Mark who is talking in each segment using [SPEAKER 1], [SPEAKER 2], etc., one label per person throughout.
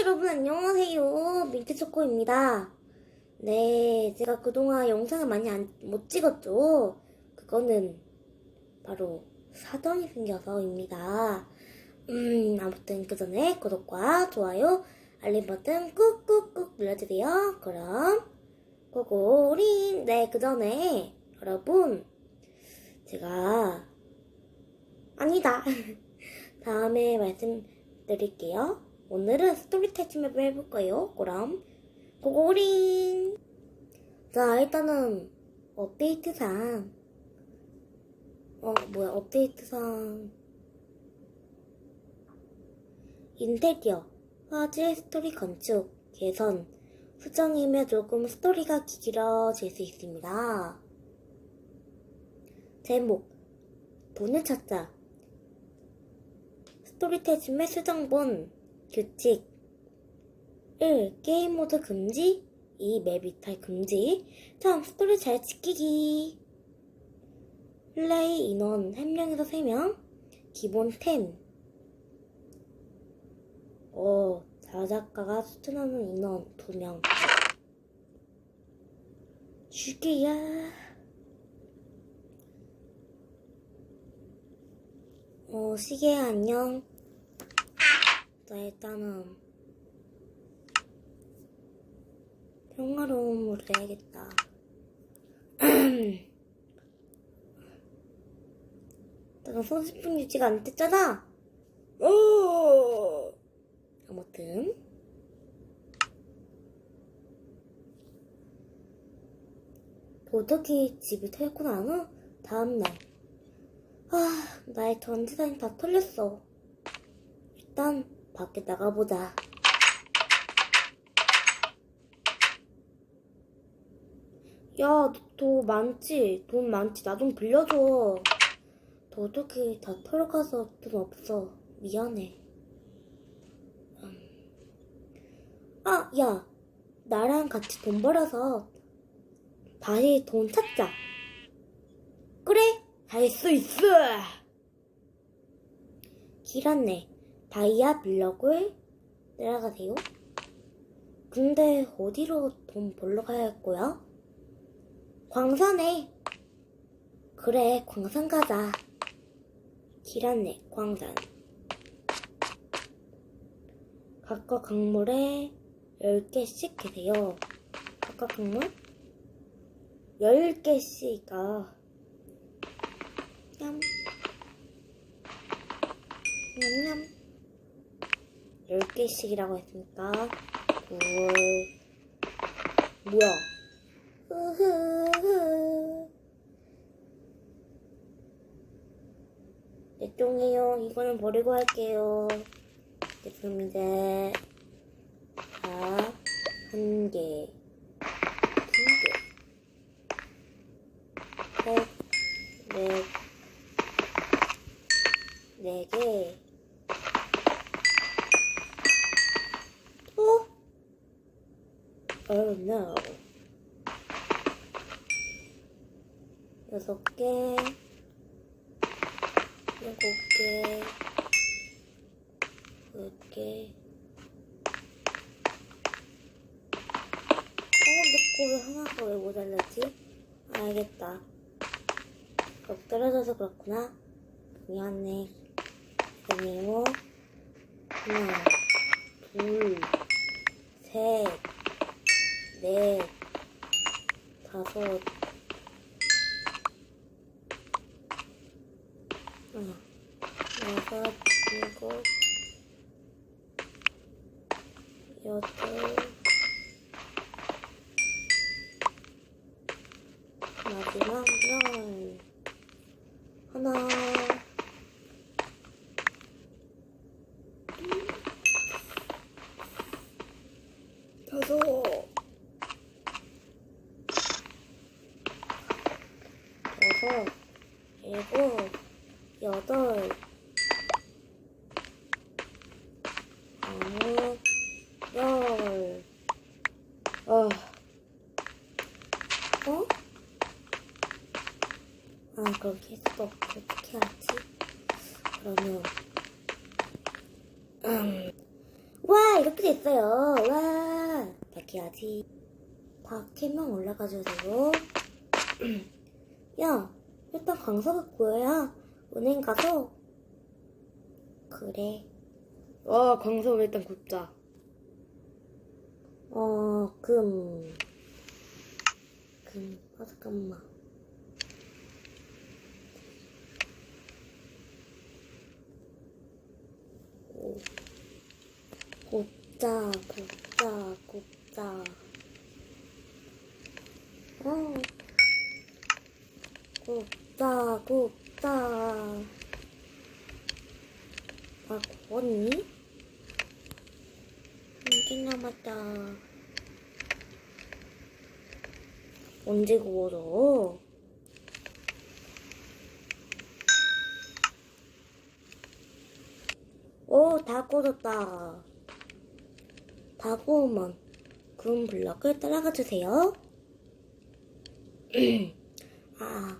[SPEAKER 1] 여러분 안녕하세요. 민트초코입니다. 네, 제가 그동안 영상을 많이 안, 못 찍었죠. 그거는 바로 사정이 생겨서입니다. 음, 아무튼 그 전에 구독과 좋아요, 알림 버튼 꾹꾹꾹 눌러주세요. 그럼 고고링. 네, 그 전에 여러분 제가 아니다. 다음에 말씀드릴게요. 오늘은 스토리타임을 해볼 거예요. 그럼 고고링. 자, 일단은 업데이트상 어 뭐야 업데이트상 인테리어 화질 스토리 건축 개선 수정이면 조금 스토리가 길어질 수 있습니다. 제목 돈을 찾자 스토리테즘의 수정본 규칙 1. 게임 모드 금지 2. 맵 이탈 금지 3. 스토리 잘 지키기 플레이 인원 1명에서 3명 기본 템 어, 자작가가 추천하는 인원 2명 죽이야 어, 시계 안녕. 나 일단은 평화로움으로 해야겠다. 내가 손스푼 유지가 안 됐잖아. 어. 아무튼 도둑이 집을 털고 난 후 다음날 아, 나의 전재산이 다 털렸어. 일단 밖에 나가보자. 야, 돈 많지? 돈 많지? 나 좀 빌려줘. 도둑이 다 털어가서 돈 없어. 미안해. 음. 아, 야, 나랑 같이 돈 벌어서 다시 돈 찾자. 그래? 할 수 있어! 길었네. 다이아 블럭을 내려가세요. 근데 어디로 돈 벌러 가야 할 거야? 광산에. 그래, 광산 가자. 길었네, 광산. 각각 강물에 10개씩 계세요. 각각 강물? 10개씩 아. 냠. 냠냠. 10개씩이라고 했으니까, 둘, 뭐야. 흐흐흐. 내 똥이에요. 이거는 버리고 할게요. 됐습니다. 자, 한 개, 두 개, 셋, 넷, 네 개. Oh no. 여섯 개. 일곱 개. 여덟 개. 어, 내거왜 하나가 왜 모자랐지? 알겠다. 거 떨어져서 그렇구나. 미안해. 그리고 하나, 둘, 셋, 넷, 다섯, 어, 여섯, 일곱, 여덟, 마지막 열. 하나, 다섯, 여섯, 일곱, 여덟, 아홉, 열. 어. 어? 아, 그럼 캐스터 어떻게 하지? 그러면, 음. 와, 이렇게 됐어요. 와, 캐면 올라가줘야 되고. 야, 일단 강서가 구해야 은행 가서. 그래.
[SPEAKER 2] 와, 강석을 일단 굽자.
[SPEAKER 1] 어, 금. 금, 아, 잠깐만. 오. 곱자, 곱자, 곱자. 어. 곱자, 곱자. 아, 구웠니? 한개 남았다. 언제 구워져? 오, 다 구워졌다. 다 구우면 구운 블럭을 따라가 주세요. 아,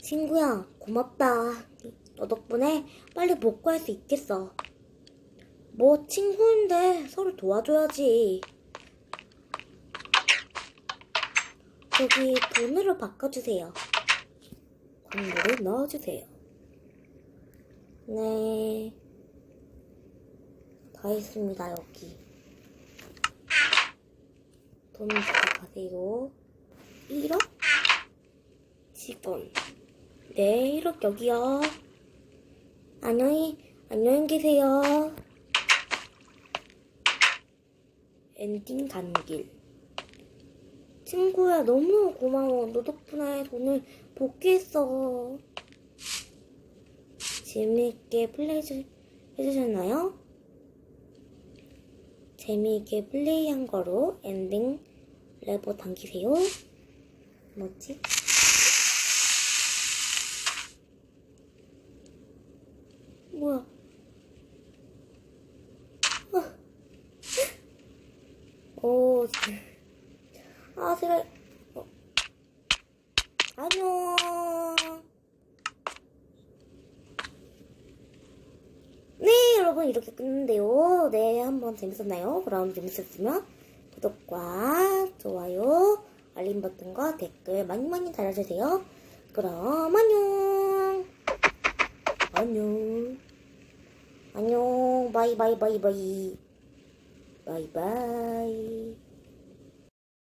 [SPEAKER 1] 친구야, 고맙다. 너 덕분에 빨리 복구할 수 있겠어. 뭐 친구인데 서로 도와줘야지. 저기 돈으로 바꿔주세요. 광고를 넣어주세요. 네. 다 있습니다, 여기. 돈 가세요. 1억? 10원. 네, 1억 여기요. 안녕히, 안녕히 계세요. 엔딩 단길. 친구야, 너무 고마워. 너 덕분에 돈을 복귀했어. 재미있게 플레이 주- 해주셨나요? 재미있게 플레이한 거로 엔딩 레버 당기세요. 뭐지? 뭐야? 어. 오, 아, 제가, 어. 안녕. 네, 여러분, 이렇게 끝는데요. 네, 한번 재밌었나요? 그럼 재밌었으면 구독과 좋아요, 알림 버튼과 댓글 많이 많이 달아주세요. 그럼 안녕. 안녕. 안녕. 바이, 바이, 바이, 바이. 바이, 바이.